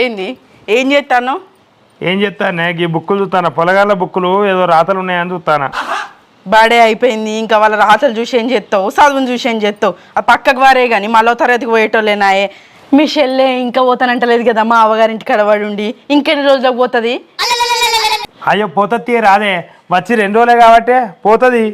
ఏంది? ఏం చేస్తాను? ఏం చెప్తానే ఈ బుక్కులు చూస్తాను? పొలగాళ్ళ బుక్కులు ఏదో రాతలు ఉన్నాయని చూస్తానా? బాడే అయిపోయింది. ఇంకా వాళ్ళ రాతలు చూసి ఏం చేస్తావు? చదువుని చూసి ఏం చేస్తావు? ఆ పక్కకు వారే కానీ మళ్ళీ తరగతికి పోయేటోళ్ళేనాయే మీ షెల్లే ఇంకా పోతానంటలేదు కదా మా అవ్వగారింటి కడవాడి ఉండి. ఇంకెన్ని రోజులకు పోతుంది? అయ్యో పోతుంది రాదే. వచ్చి రెండు రోజులే కాబట్టే పోతుంది.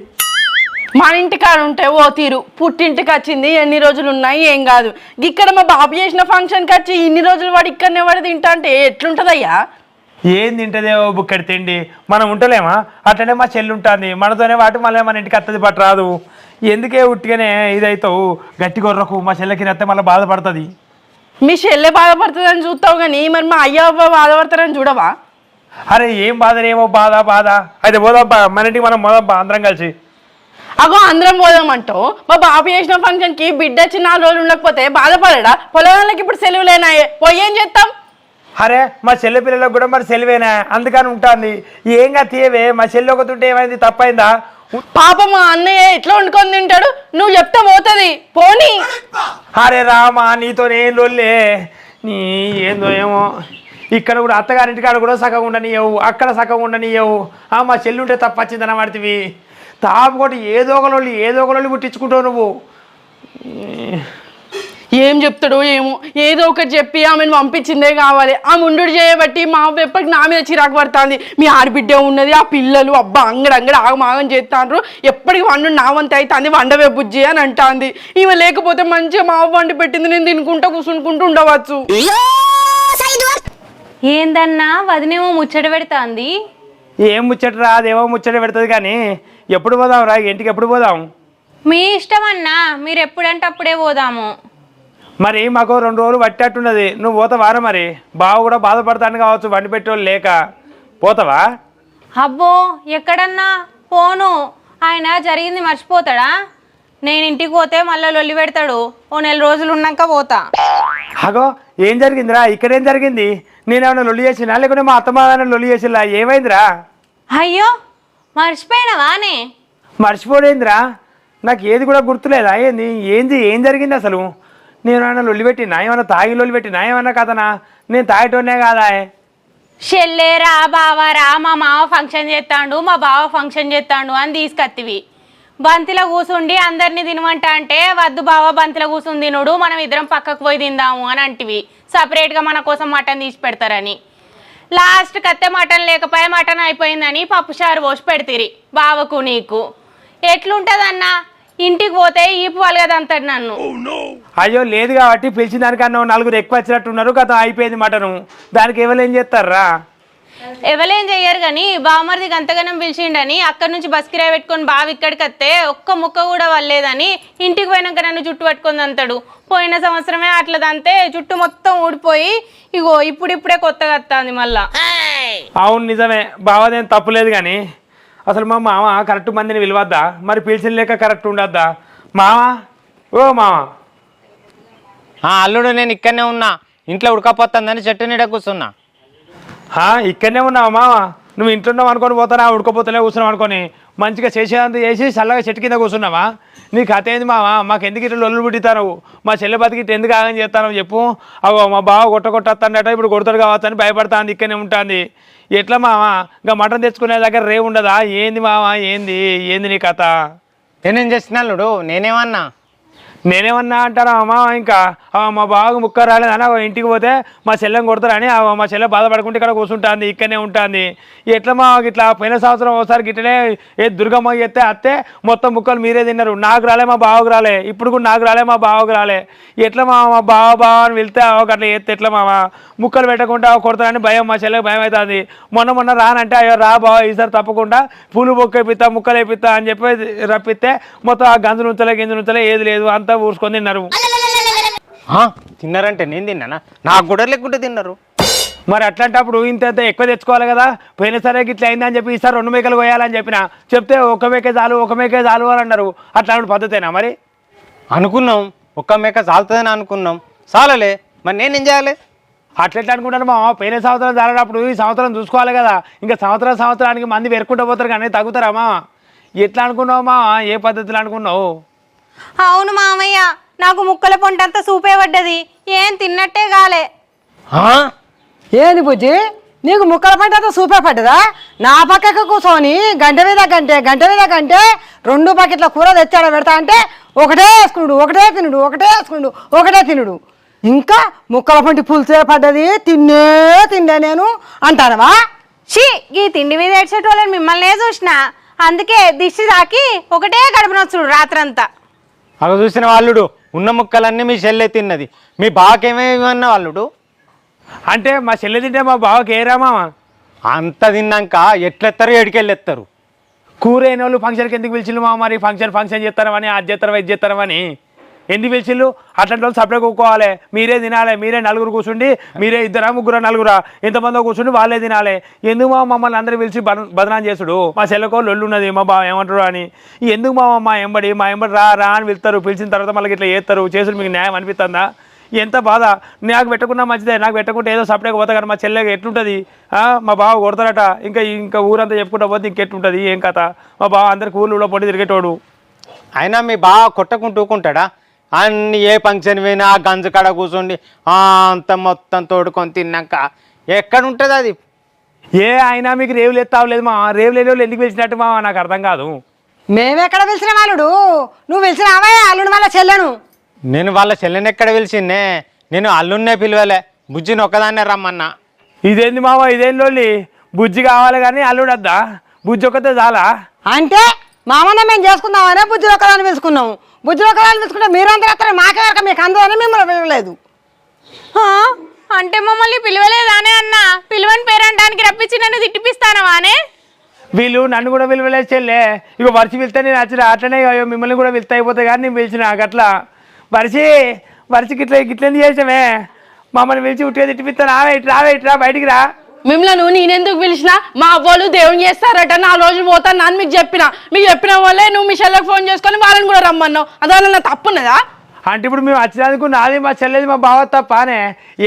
మన ఇంటికాడ ఉంటే ఓ తీరు. పుట్టింటికి వచ్చింది ఎన్ని రోజులు ఉన్నాయి ఏం కాదు. ఇక్కడ మా బాబు చేసిన ఫంక్షన్కి వచ్చి ఇన్ని రోజులు వాడు ఇక్కడనే వాడు తింటా అంటే ఎట్లుంటుందయ్యా? ఏం తింటదే ఓ బుక్కడి తిండి? మనం ఉంటలేమా? అట్లనే మా చెల్లి ఉంటుంది. మనతోనే వాటి మళ్ళీ మన ఇంటికి అత్తది పట్టరాదు ఎందుకే ఉట్టిగానే ఇదైతావు? గట్టి గొర్రకు మా చెల్లెకి నత్తే మళ్ళీ బాధపడుతుంది. మీ చెల్లె బాధపడుతుందని చూస్తావు కానీ మరి మా అయ్య బాధపడతారని చూడవా? అరే ఏం బాధ ఏమో బాధ బాధ. అయితే పోదాం మన ఇంటికి మనం పోదాం బా, అందరం కలిసి. అగో అందరం పోదామంటావు. మా బాబు చేసిన ఫంక్షన్కి బిడ్డ వచ్చి నాలుగు రోజులు ఉండకపోతే బాధపడడా? పొలాలకి ఇప్పుడు సెలవులేనాయే పోయి ఏం చేస్తాం? అరే మా చెల్లె పిల్లలకు కూడా మరి సెలవేనా? అందుకని ఉంటుంది. ఏంగా తీయవే? మా చెల్లి ఒకతుంటే ఏమైంది? తప్పైందా? పాప మా అన్నయ్య ఎట్లా వండుకొని తింటాడు? నువ్వు చెప్తే పోతుంది. పోనీ. అరే రామా నీతో ఏం లొల్లే. నీ ఏందో ఏమో. ఇక్కడ కూడా అత్తగారింటి కాడ కూడా సగం ఉండనియవు. అక్కడ సగం ఉండనియవు. ఆ మా చెల్లి ఉంటే తప్పచ్చిందని పడుతుంది తాపు కొట్టి ఏదో ఒక లొల్లి ఏదో ఒక లొల్లి పుట్టించుకుంటావు నువ్వు. ఏం చెప్తాడో ఏమో. ఏదో ఒకటి చెప్పి ఆమెను పంపించిందే కావాలి. ఆ ముందుడు చేయబట్టి మా అవ్వ ఎప్పటికి నా మీద చిరాకు పడుతుంది. మీ ఆడబిడ్డ ఉన్నది ఆ పిల్లలు అబ్బా అంగడ అంగడ ఆగమాగం చేస్తాండ్రు. ఎప్పటికి వండు నా వంత అవుతుంది వండవే బుజ్జి అని అంటాంది. ఈమె లేకపోతే మంచిగా మా అవ్వ వండి పెట్టింది నేను తినుకుంటా కూర్చుంటూ ఉండవచ్చు. ఏందన్నా వదినేమో ముచ్చట పెడతాంది. ఏం ముచ్చట రా అదేమో ముచ్చట పెడుతుంది కానీ ఎప్పుడు పోదాం రా? ఇంటికి ఎప్పుడు పోదాం? మీ ఇష్టం అన్నా మీరు ఎప్పుడంటే అప్పుడే పోదాము. మరి మాకు రెండు రోజులు పట్టేట్టున్నది. నువ్వు పోతావారా మరి? బావ కూడా బాధపడతాను కావచ్చు వండి పెట్టేవాళ్ళు లేక. పోతావా? అబ్బో ఎక్కడన్నా? పోను. ఆయన జరిగింది మర్చిపోతాడా? నేను ఇంటికి పోతే మళ్ళీ లొల్లి పెడతాడు. ఓ నెల రోజులు ఉన్నాక పోతా. అగో ఏం జరిగిందిరా ఇక్కడేం జరిగింది? నేనేమైనా లొల్లి చేసినా? లేకుంటే మా అత్తమ్మ లొల్లి చేసినా ఏమైందిరా? అయ్యో మర్చిపోయినవానే మర్చిపోలేందిరా నాకు ఏది కూడా గుర్తులేదా? ఏంది? ఏంది? ఏం జరిగింది అసలు? నేను ఏమైనా లొల్లి పెట్టినా? ఏమైనా తాగి లొల్లి పెట్టినా? ఏమన్నా కథనా? నేను తాగటోనే కాదా? చెల్లేరా బావారా మా మావ ఫంక్షన్ చేస్తాడు మా బావ ఫంక్షన్ చేస్తాడు అని తీసుకొత్తివి. బంతిలో కూసుండి అందరినీ తినమంటా అంటే వద్దు బావ బంతిలో కూసుని తినుడు మనం ఇద్దరం పక్కకు పోయి తిందాము అని అంటివి. సపరేట్గా మన కోసం మటన్ తీసి పెడతారని. లాస్ట్ కత్తే మటన్ లేకపోయా మటన్ అయిపోయిందని పప్పు చారు పోసి పెడతారు. బావకు నీకు. ఎట్లుంటదన్నా? ఇంటికి పోతే ఈపు వాళ్ళగదంటాడు నన్ను. అయ్యో లేదు కాబట్టి పిలిచిన దానికన్నా నలుగురు ఎక్కువ వచ్చినట్టున్నారు కథ అయిపోయింది మటను. దానికి ఎవరు ఏం చేస్తారా? ఎవరేం చెయ్యరు కానీ బావమరిది గంతగనం పిలిచిండని అక్కడి నుంచి బస్ కిరాయి పెట్టుకొని బావ ఇక్కడికి వస్తే ఒక్క ముక్క కూడా వల్లేదని ఇంటికి పోయినాక నన్ను జుట్టు పట్టుకొని అంతాడు పోయిన సంవత్సరమే అట్లా దంతే జుట్టు మొత్తం ఊడిపోయి ఇగో ఇప్పుడిప్పుడే కొత్తగా వస్తుంది మళ్ళా. అవును నిజమే. బావదేం తప్పులేదు కానీ అసలు మా మామ కరెక్ట్ మందిని పిలవద్దా? మరి పిలిచిన లేక కరెక్ట్ ఉండద్దా? మామ ఓ మామ ఆ అల్లుడు నేను ఇక్కడనే ఉన్నా. ఇంట్లో ఉడకపోతుందని చెట్టు నీడ కూర్చున్నా. ఇక్కడనే ఉన్నావా మామ నువ్వు ఇంట్లో ఉన్నావు అనుకొని పోతానా ఉడకపోతలే కూర్చున్నావు అనుకొని? మంచిగా చేసేదంత చేసి చల్లగా చెట్టు కింద కూర్చున్నావా? నీ కథ ఏంది మామ మాకు ఎందుకు ఇట్లా లొల్లు పుట్టితాను మా చెల్లె బతికి ఇట్లా ఎందుకు ఆగం చేస్తాను చెప్పు. అగో మా బావ కొట్ట కొట్టేస్తాడట ఇప్పుడు కొడతాడు కావచ్చు అని భయపడతాంది ఇక్కడనే ఉంటుంది. ఎట్లా మామ ఇంకా మటన్ తెచ్చుకునే దగ్గర రే ఉండదా? ఏంది మామ ఏంది? ఏంది నీ కథ? నేనేం అల్లుడు నేనేమన్నా? నేనేమన్నా అంటారా అమ్మా ఇంకా? మా బాగా ముక్క రాలేదని ఇంటికి పోతే మా చెల్లెని కొడతారని ఆ, మా చెల్లె బాధపడుకుంటే ఇక్కడ కూర్చుంటుంది ఇక్కడనే ఉంటుంది. ఎట్లా మా ఇట్లా పోయిన సంవత్సరం ఒకసారి గిట్లనే ఏ దుర్గమ్మ ఎత్తే అత్తే మొత్తం ముక్కలు మీరే తిన్నారు. నాకు రాలే మా బావకు రాలే. ఇప్పుడు కూడా నాకు రాలే మా బావకు రాలే. ఎట్లా మా మా బావ బావ అని వెళ్తే ఒక అట్లా ఎత్తే ఎట్లా మామ ముక్కలు పెట్టకుండా కొడతారని భయం మా చెల్లెకి భయం అవుతుంది. మొన్న మొన్న రానంటే అయ్యో రా బావ ఈసారి తప్పకుండా పూలు బొక్క వేపిస్తా ముక్కలు వేపిస్తా అని చెప్పి రప్పిస్తే మొత్తం ఆ గంజు నుంచలే గింజు నుంచలే ఏది లేదు అంతా ఊరుకొని తిన్నారు. తిన్నారంటే నేను తిన్నానా? నాకు కూడా లేకుంటే తిన్నారు. మరి అట్లాంటప్పుడు ఇంత ఇంత ఎక్కువ తెచ్చుకోవాలి కదా? పోయినసరే ఇట్లా అయిందని చెప్పి ఈసారి రెండు మేకలు కోయాలని చెప్పిన చెప్తే ఒక మేకే చాలు ఒక మేకే చాలు అని అన్నారు. అట్లాంటి పద్ధతేనా మరి? అనుకున్నాం. ఒక్క మేక చాలుతుందని అనుకున్నాం. చాలలే మరి నేనేం చేయాలి? అట్లెట్లా అనుకుంటారు మా పోయిన సంవత్సరం జరగనప్పుడు ఈ సంవత్సరం చూసుకోవాలి కదా. ఇంకా సంవత్సరం సంవత్సరానికి మంది పెరుకుంటూ పోతారు కానీ తగ్గుతారా మా? ఎట్లా అనుకున్నావు మా? ఏ పద్ధతిలో అనుకున్నావు? అవును మామయ్య. నాకు ముక్కల పొంటంతా సూపే పడ్డది. ఏం తిన్నట్టే కాలే. ఆ, ఏంది బుజ్జి? నీకు ముక్కల పంట అంతా సూపే పడ్డదా? నా పక్కకు కూర్చొని గంట మీద గంటే గంట మీద గంటే రెండు బకెట్ల కూర తెచ్చాడ పెడతా అంటే ఒకటే వేసుకున్నాడు ఒకటే తినుడు ఒకటే వేసుకున్నాడు ఒకటే తినుడు. ఇంకా ముక్కల పంటి పులిసే పడ్డది తిన్నే తిండే నేను అంటానవా? షీ ఈ తిండి మీద ఏడ్చేటోళ్ళని మిమ్మల్నే చూసిన. అందుకే దిష్టి తాకి ఒకటే గడపనొచ్చుడు రాత్రంతా. అగ చూసిన వాళ్ళుడు ఉన్న ముక్కలన్నీ మీ చెల్లె తిన్నది. మీ బాకేమేమన్నా వాళ్ళుడు అంటే మా చెల్లె తింటే మా బావకి ఏ రామావా అంత తిన్నాక ఎట్లెత్తారు ఎడికెళ్ళెత్తారు కూర అయిన వాళ్ళు ఫంక్షన్కి ఎందుకు పిలిచిల్లు మా మరి? ఫంక్షన్ ఫంక్షన్ చేస్తారమని అది చేస్తారా ఇది చేస్తారమని. ఎందుకు పిలిచిళ్ళు అట్లాంటి వాళ్ళు సపరేట్ కొనుక్కోవాలి మీరే తినాలి మీరే నలుగురు కూర్చుండి మీరే ఇద్దరా ముగ్గురా నలుగురా ఎంతమందో కూర్చుండి వాళ్ళే తినాలి. ఎందుకు మా మమ్మల్ని అందరూ పిలిచి బద- బదనాం చేసుడు? మా చెల్లెకో లొల్లు ఉన్నది మా బావ ఏమంటారు అని. ఎందుకు మా మా ఎంబడి మా ఎంబడి రా రా అని పిలుస్తారు. పిలిచిన తర్వాత మళ్ళీ ఇట్లా చేస్తారు. చేసుడు మీకు న్యాయం అనిపిస్తుందా? ఎంత బాధ. నాకు పెట్టుకున్నా మంచిదే. నాకు పెట్టకుంటే ఏదో సపరేట్ పోతా కానీ మా చెల్లెకి ఎట్లుంటుంది? మా బావ కొడతారట ఇంకా ఇంకా ఊరంతా చెప్పుకుంటా పోతే ఇంకెట్లుంటుంది? ఏం కథ? మా బావ అందరికి ఊళ్ళో పొడి తిరిగేటోడు. అయినా మీ బాగా కొట్టకుంటూ ఊకుంటాడా? అన్ని ఏ ఫంక్షన్ పోయినా ఆ గంజు కాడ కూర్చోండి ఆ, అంత మొత్తం తోడుకొని తిన్నాక ఎక్కడ ఉంటుంది అది? ఏ అయినా మీకు రేవులు ఎత్తావలేదు మా రేవులు లేని వాళ్ళు ఎందుకు పిలిచినట్టు మా నాకు అర్థం కాదు. మేమెక్కడ పిలిచిన వాళ్ళుడు? నువ్వు పిలిచినావా అల్లుని వాళ్ళ చెల్లెను. నేను వాళ్ళ చెల్లెని ఎక్కడ పిలిచిందే? నేను అల్లున్నే పిలవలే. బుజ్జిని ఒక్కదాన్నే రమ్మన్నా. ఇదేంది మావ ఇదేం లోళ్ళి బుజ్జి కావాలి కానీ అల్లుడు వద్దా? బుజ్జి ఒక్కతే చాలా? అంటే మామన్న మేము చేసుకుందామనే బుజ్జి ఒకదాన్ని పిలుచుకున్నాము. బుజ్జి ఒకదాన్ని పిలుచుకుంటే మీరందరూ వస్తారు మాకే వరకు మీకు అందరూ మిమ్మల్ని పిలవలేదు? అంటే మమ్మల్ని పిలవలేదానే అన్న? పిలువని పేరంటానికి రప్పించి నన్ను తిట్టిపిస్తానవానే వీళ్ళు నన్ను కూడా పిలవలేదు చెల్లె. ఇక వరిసి పిలిస్తే నేను వచ్చిన అట్లనే అయ్యో మిమ్మల్ని కూడా పిలుస్తా అయిపోతాయి కానీ నేను పిలిచిన అట్లా. వరిసి వరిసికి ఇట్లా ఇట్లా ఎందుకు చేసామే మమ్మల్ని పిలిచి ఉట్టిగా తిట్టిపిస్తాను. రావే ఇటు రావే ఇటు రా బయటికి రా. మిమ్మల్ని నేనెందుకు పిలిచిన మా అవ్వలు దేవుని చేస్తారట. నా రోజు పోతాను నన్ను మీకు చెప్పిన. మీకు చెప్పిన వాళ్ళే నువ్వు మీ చెల్లెకి ఫోన్ చేసుకొని వాళ్ళని కూడా రమ్మన్నావు. అదాని నా తప్పున్నదా? అంటే ఇప్పుడు మేము వచ్చినందుకు నాది మా చెల్లెది మా బావ తప్పనే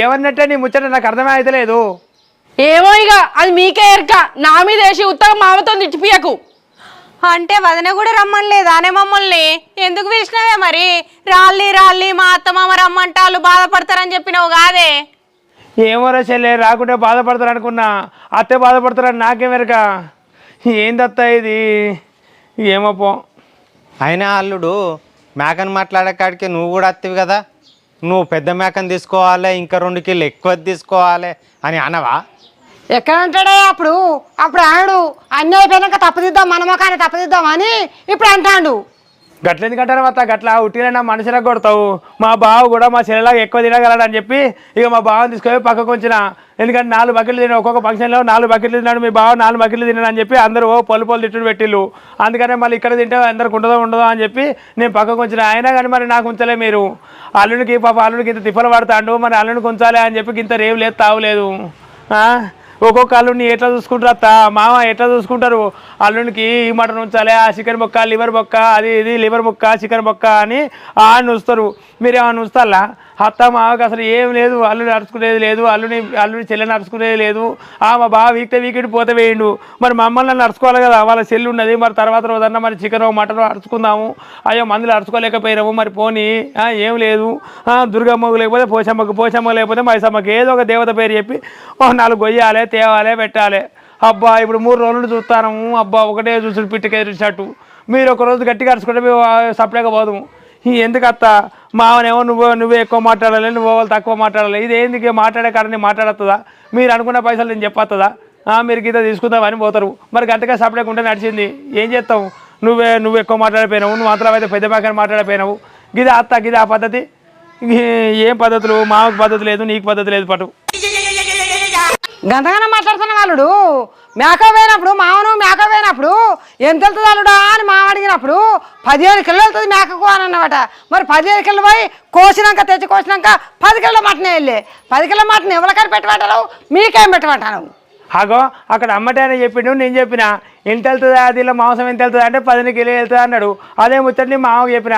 ఏమన్నట్టే నీ ముచ్చట నాకు అర్థమే అవుతలేదు ఏమో ఇక అది మీకే ఎరక. నా మీద వేసి ఉత్తగా మామతో తిట్టిపియకు. అంటే వదిన కూడా రమ్మనలేదానే మమ్మల్ని? ఎందుకు పిలిచినవే మరి? రాళ్ళి రాళ్ళి మా అత్త మామ రమ్మంటాళ్ళు బాధపడతారని చెప్పినావు కాదే. ఏమోరా చెల్లె రాకుంటే బాధపడతారు అనుకున్నా అత్తే బాధపడతారని నాకేమెరక ఏందత్త ఇది? ఏమో పో. అయినా అల్లుడు మేకను మాట్లాడే కాడికి నువ్వు కూడా వత్తివి కదా? నువ్వు పెద్ద మేకను తీసుకోవాలి ఇంకా రెండు కిలో ఎక్కువ తీసుకోవాలి అని అనవా? ఎక్కడ ఉంటాడే అప్పుడు? అప్పుడు ఆడు అన్నీ అయిపోయినాక తప్పదిద్దాం మన మొఖాన్ని తప్పదిద్దాం అని ఇప్పుడు అంటాడు. గట్ల ఎందుకంటారు అత్త గట్ల ఉట్టిగా మనుషులకు కొడతావు మా బావ కూడా మా చెల్లెలాగా ఎక్కువ తినగలడు అని చెప్పి ఇక మా బావని తీసుకొని పక్కకు ఉంచిన. ఎందుకంటే నాలుగు బకెట్లు తిన ఒక్కొక్క ఫంక్షన్లో నాలుగు బకెట్లు తిన్నాడు. మీ బావ నాలుగు బకెట్లు తిన్నాడు అని చెప్పి అందరూ ఓ పొలు పొలు తిట్టుడు పెట్టిళ్ళు. అందుకనే మళ్ళీ ఇక్కడ తింటే అందరికి ఉండదో ఉండదో అని చెప్పి నేను పక్కకు ఉంచిన. అయినా కానీ మరి నాకు ఉంచలే మీరు. అల్లుడికి పాప అల్లుడికి ఇంత తిప్పలు పడతాడు. మరి అల్లుడికి ఉంచాలి అని చెప్పి ఇంత రేవు లేదు తావులేదు ఒక్కొక్క అల్లుడిని ఎట్లా చూసుకుంటారు అత్త? మామ ఎట్లా చూసుకుంటారు? అల్లుడికి ఈ మటన్ ఉంచాలి ఆ చికెన్ బొక్క లివర్ బొక్క అది ఇది లివర్ బొక్క చికెన్ బొక్క అని ఆ నుంచుతారు మీరు ఏమైనా ఉంచుతారా? అత్త మాకు అసలు ఏం లేదు అల్లుడు అరుచుకునేది లేదు అల్లుని అల్లుడి చెల్లెని అరుచుకునేది లేదు. ఆ మా బావ వీక్తే వీకెట్ పోతే వేయండు. మరి మమ్మల్ని నడుచుకోవాలి కదా వాళ్ళ చెల్లి ఉన్నది. మరి తర్వాత రోజన్నా మరి చికెన్ మటన్ అరుచుకుందాము అయ్యో మందులు అరుచుకోలేకపోయినాము మరి పోనీ ఏం లేదు. దుర్గమ్మకు లేకపోతే పోచమ్మకు పోచమ్మ లేకపోతే మైసమ్మకి ఏదో ఒక దేవత పేరు చెప్పి నాలుగు గొయ్యాలి తేవాలి పెట్టాలి. అబ్బా ఇప్పుడు మూడు రోజులు చూస్తాను అబ్బా ఒకటే చూసుడు పిట్టుకెదిరిచినట్టు మీరు ఒక రోజు గట్టిగా అరుచుకుంటే మేము సప్లైగా పోదాము. ఎందుకు అత్త మావనేమో నువ్వు నువ్వే ఎక్కువ మాట్లాడాలి నువ్వు వాళ్ళు తక్కువ మాట్లాడాలి. ఇది ఏందుకు మాట్లాడే కారణం మాట్లాడుతుందా మీరు అనుకున్న పైసలు నేను చెప్పొస్తుందా మీరు గీత తీసుకుందామని పోతారు. మరి గంటగా సపరేట్ ఉంటే నడిచింది. ఏం చేస్తావు? నువ్వే నువ్వు ఎక్కువ మాట్లాడిపోయినావు. నువ్వు మాత్రం అయితే పెద్ద బాగా మాట్లాడిపోయినావు. గిదే అత్త గిదే ఆ పద్ధతి? ఏం పద్ధతులు? మామకు పద్ధతి లేదు నీకు పద్ధతి లేదు పటు. గంతగానే మాట్లాడుతున్న వాళ్ళు మేక పోయినప్పుడు మామను మేక పోయినప్పుడు ఎంత వెళ్తుంది అల్లుడా అని మామ అడిగినప్పుడు పదిహేను కిలో వెళ్తుంది మేకకు అని అన్నమాట. మరి పదిహేను కిలో పోయి కోసినాక తెచ్చి కోసినాక పది కిలో మటనే వెళ్ళి పది కిలో మటన్ ఎవరికైనా పెట్టమంటారు? మీకేం పెట్టమంటాను అగో అక్కడ అమ్మటైనా చెప్పిండు నేను చెప్పిన ఎంత వెళ్తుందా అది మాంసం ఎంత వెళ్తుంది అంటే పదిహేను కిలో వెళ్తుంది అన్నాడు. అదే ముచ్చట్ని మా అమ్మకి చెప్పిన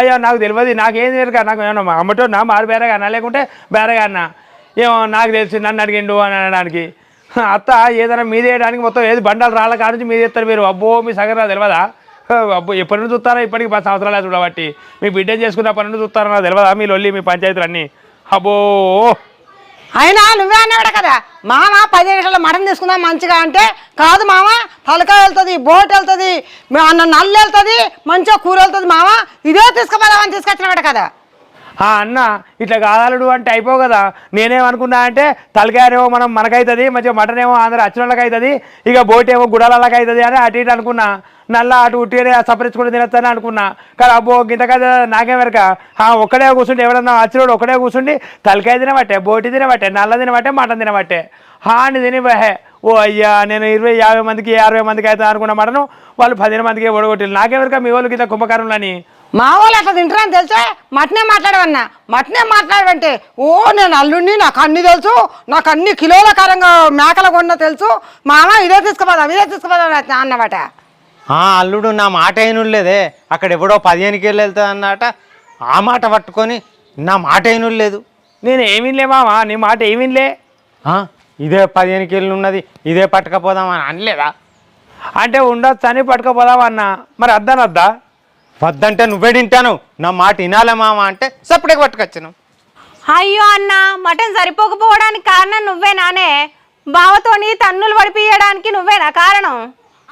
అయ్యో నాకు తెలియదు నాకేం తెలియదు నాకు ఏమన్నా అమ్మటో నా మారు బేరగా అన్నా లేకుంటే బేరగా అన్నా ఏమో నాకు తెలిసి నన్ను అడిగిండు అని అనడానికి. అత్త ఏదైనా మీద వేయడానికి మొత్తం ఏది బండాలు రాళ్ళ కాడ నుంచి మీదేస్తారు మీరు? అబ్బో మీ సగరా తెలియదా అబ్బో ఎప్పటి నుంచి చూస్తారా ఇప్పటికి పది సంవత్సరాలు చూడబట్టి మీ బిడ్డ చేసుకున్న పని నుంచి చూస్తారా నాకు తెలియదా మీ లొల్లి మీ పంచాయతీలు అన్నీ అబ్బో! అయినా నువ్వే అన్నాడు కదా మామ పది నిమిషాలు మటన్ తీసుకుందాం మంచిగా అంటే కాదు మామ పలక వెళ్తుంది బోట్ వెళ్తుంది అన్న నల్లు వెళ్తుంది మంచిగా కూర వెళ్తుంది మామ ఇదే తీసుకుపోదామని తీసుకొచ్చినాడు కదా. ఆ అన్న ఇట్లా కాదాలడు అంటే అయిపో కదా. నేనేమనుకున్నా అంటే తలకాయనేమో మనం మనకైతుంది మంచిగా మటన్ ఏమో ఆంధ్ర అచ్చినోళ్ళకి అవుతుంది ఇక బోట్ ఏమో గుడాలకి అవుతుంది అని అటు ఇటు అనుకున్నా. నల్ల అటు ఉట్టినే సపరించుకుని తినొస్తానని అనుకున్నా. కానీ అబ్బో గింత నాకేం వెనక. ఒక్కడే కూర్చుంటే ఎవడన్నా వచ్చినోడు ఒక్కడే కూర్చుండి తలకాయ తినబట్టే బోటి తినబట్టే నల్ల తినబట్టే మటన్ తినబట్టే. హాని తిని ఓ అయ్యా నేను ఇరవై యాభై మందికి అరవై మందికి అయితే అనుకున్న మటను వాళ్ళు పదిహేను మందికి ఓడగొట్టి నాకేమెరక మీ వాళ్ళు గింత అని మా వాళ్ళు అట్లా తింటారని తెలిసే? మటనే మాట్లాడవన్నా. మటనే మాట్లాడవంటే ఓ నేను అల్లుండి నాకు అన్ని తెలుసు నాకు అన్ని కిలోల కారంగా మేకల కొన్న తెలుసు. మామ ఇదే తీసుకుపోదాం ఇదే తీసుకుపోదాం అన్నమాట. ఆ అల్లుడు నా మాట అయినులేదే అక్కడ ఎవడో పదిహేను కేళ్ళు వెళ్తుంది అన్నట ఆ మాట పట్టుకొని నా మాట అయినులేదు నేను ఏమిలే మావా నీ మాట ఏమిలే ఆ, ఇదే పదిహేను కేళ్ళు ఉన్నది ఇదే పట్టుకపోదాం అని అనలేదా? అంటే ఉండొచ్చు అని పట్టుకపోదాం అన్న. మరి అద్దనద్దా వద్దంటే నువ్వే తింటాను. నా మాట వినాలే మామ అంటే సప్పుడే పట్టుకొచ్చాను. అయ్యో అన్న మటన్ సరిపోకపోవడానికి కారణం నువ్వే నానే. బావతోని తన్నులు పడిపియడానికి నువ్వేనా కారణం?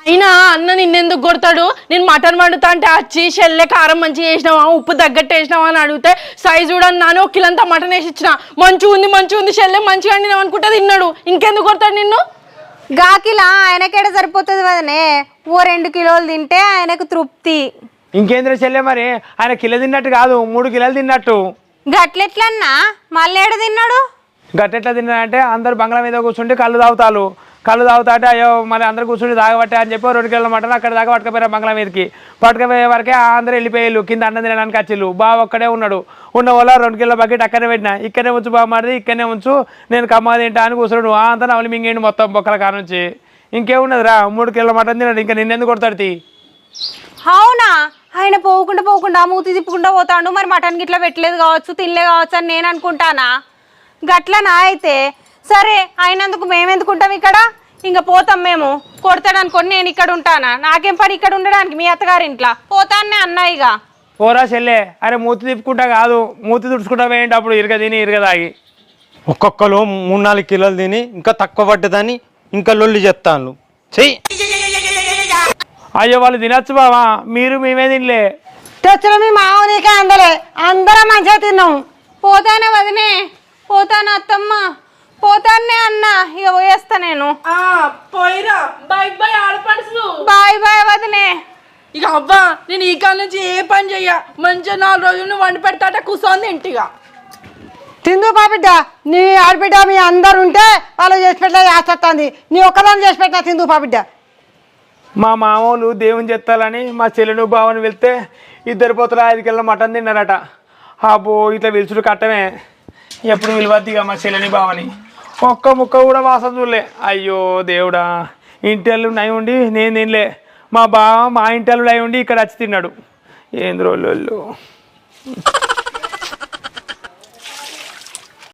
అయినా అన్న నిన్నెందుకు కొడతాడు? నేను మటన్ వండుతా అంటే వచ్చి షెల్లె కారం మంచిగా వేసినావా? ఉప్పు తగ్గట్టు వేసినావా అని అడిగితే సైజు చూడని నాన్న ఒక కిలంతా మటన్ వేసి ఇచ్చిన. మంచిగా ఉంది మంచిగా ఉంది షెల్లె మంచిగా వండినావు అనుకుంటే తిన్నాడు. ఇంకెందుకు కొడతాడు నిన్ను? గాకిలా ఆయనకేడ సరిపోతుంది వదనే? ఓ రెండు కిలోలు తింటే ఆయనకు తృప్తి. ఇంకేంద్ర చెల్లె మరి? ఆయన కిలో తిన్నట్టు కాదు మూడు కిలోలు తిన్నట్టు. గట్లెట్లన్నా? మళ్ళీ ఏడ తిన్నాడు? గట్టెట్లా తిన్నాడంటే అందరు బంగ్లా మీద కూర్చుంటే కళ్ళు తాగుతారు కళ్ళు తాగుతాంటే అయ్యో మరి అందరు కూర్చుండి తాగబట్టే అని చెప్పి రెండు కిలోల మటన్ అక్కడ దాకా పట్టుకపోయారు బంగ్లా మీదకి. పట్టుకపోయే వరకే అందరూ వెళ్ళిపోయారు. కింద అన్నం తినడానికి వచ్చిళ్ళు బావ ఒక్కడే ఉన్నాడు. ఉన్న వల్ల రెండు కిలో బకెట్ అక్కడనే పెట్టిన. ఇక్కడనే ఉంచు బావ మారిది ఇక్కడనే ఉంచు. నేను కమ్మ తింటా అని కూర్చున్నాడు. ఆ అంతా నవలి మింగేయండి మొత్తం బొక్కల కానుంచి ఇంకేమున్నది రా మూడు కిలో మటన్ తిన్నాడు ఇంకా నిన్నెందుకు కొడతాడు అవునా? ఆయన పోకుండా పోకుండా మూతి తిప్పుకుండా పోతాడు. మరి మటన్ గిట్లా పెట్టలేదు కావచ్చు తినలే కావచ్చు అని నేను అనుకుంటానా? గట్లనా అయితే సరే అయినందుకు మేమెందుకుంటాం ఇక్కడ? ఇంకా పోతాం మేము. కొడతాడు అనుకొని నేను ఇక్కడ ఉంటానా? నాకేం పని ఇక్కడ ఉండడానికి మీ అత్తగారి ఇంట్లో పోతానే అన్నయ్యగా పోరా చెల్లె. అరే మూతి తిప్పుకుంటా కాదు. మూతి తుడుచుకుంటా వేయండి అప్పుడు ఇరగ తిని ఇరగ తాగి. ఒక్కొక్కరు మూడు నాలుగు కిలోలు తిని ఇంకా తక్కువ పడ్డదని ఇంకా లొల్లి చెప్తాను చెయ్యి. అయ్యో వాళ్ళు తినచ్చు బావా. మీరు మేమే తినలే. తెచ్చిన మీ మామ నీకే అందలే అందరం మంచిగా తిన్నాం. పోతానే వదినే. పోతాను అత్తమ్మ. పోతానే అన్న. ఇక పోయేస్తా నేను. పోయిరా. బై బై ఆడపడుసు బాయ్ బాయ్ వదినే. ఇక అవ్వా నేను ఈ కాలం నుంచి ఏ పని చెయ్య? మంచిగా నాలుగు రోజులు వండి పెడతాట కూర్చొని ఇంటిగా తిందు పాపిడ్డ నీ ఆడబిడ్డ మీ అందరు ఉంటే వాళ్ళు చేసి పెట్టలే ఆస్తుంది నీ ఒక్కదాన్ని చేసి పెట్టినా తిందు పాపిడ్డ మా మామూలు దేవుని చెత్తాలని మా చెల్లెను బావని వెళ్తే ఇద్దరు పోతులు ఐదు కిలో మటన్ తిన్నారట. అబ్బో ఇట్లా పిలుచుడు కట్టమే. ఎప్పుడు విలువద్దిగా మా చెల్లెని బావని. ఒక్క ముక్క కూడా వాసన చూడలే. అయ్యో దేవుడా ఇంటెళ్ళు నై ఉండి నేను తినలే. మా బావ మా ఇంటెళ్ళు అయి ఉండి ఇక్కడ వచ్చి తిన్నాడు. ఏంది రోజులు